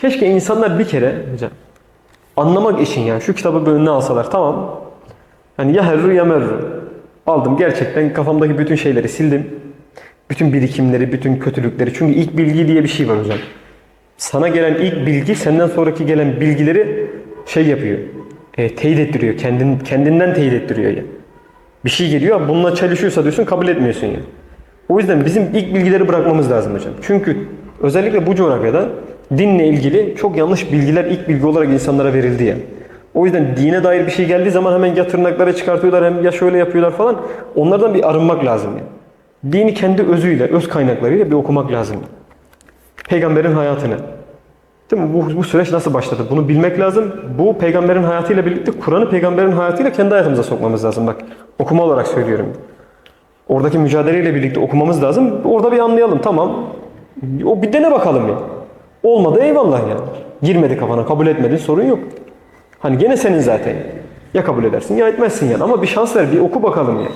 Keşke insanlar bir kere hocam anlamak için yani şu kitabı bir önüne alsalar tamam. Yani ya herru ya merru. Aldım gerçekten kafamdaki bütün şeyleri sildim. Bütün birikimleri, bütün kötülükleri. Çünkü ilk bilgi diye bir şey var hocam. Sana gelen ilk bilgi senden sonraki gelen bilgileri şey yapıyor. E, teyit ettiriyor. Kendin, kendinden teyit ettiriyor yani. Bir şey geliyor bununla çelişiyorsa diyorsun kabul etmiyorsun yani. O yüzden bizim ilk bilgileri bırakmamız lazım hocam. Çünkü özellikle bu coğrafyada dinle ilgili çok yanlış bilgiler ilk bilgi olarak insanlara verildi yani. O yüzden dine dair bir şey geldiği zaman hemen ya tırnaklara çıkartıyorlar hem ya şöyle yapıyorlar falan. Onlardan bir arınmak lazım yani. Dini kendi özüyle, öz kaynaklarıyla bir okumak lazım. Peygamberin hayatını. Değil mi? Bu, bu süreç nasıl başladı? Bunu bilmek lazım. Bu peygamberin hayatıyla birlikte Kur'an'ı peygamberin hayatıyla kendi hayatımıza sokmamız lazım. Bak okuma olarak söylüyorum. Oradaki mücadeleyle birlikte okumamız lazım. Orada bir anlayalım. Tamam. O bir dene bakalım ya. Olmadı eyvallah ya. Girmedi kafana, kabul etmedin sorun yok. Hani gene senin zaten. Ya kabul edersin ya etmezsin yani. Ama bir şans ver, bir oku bakalım ya.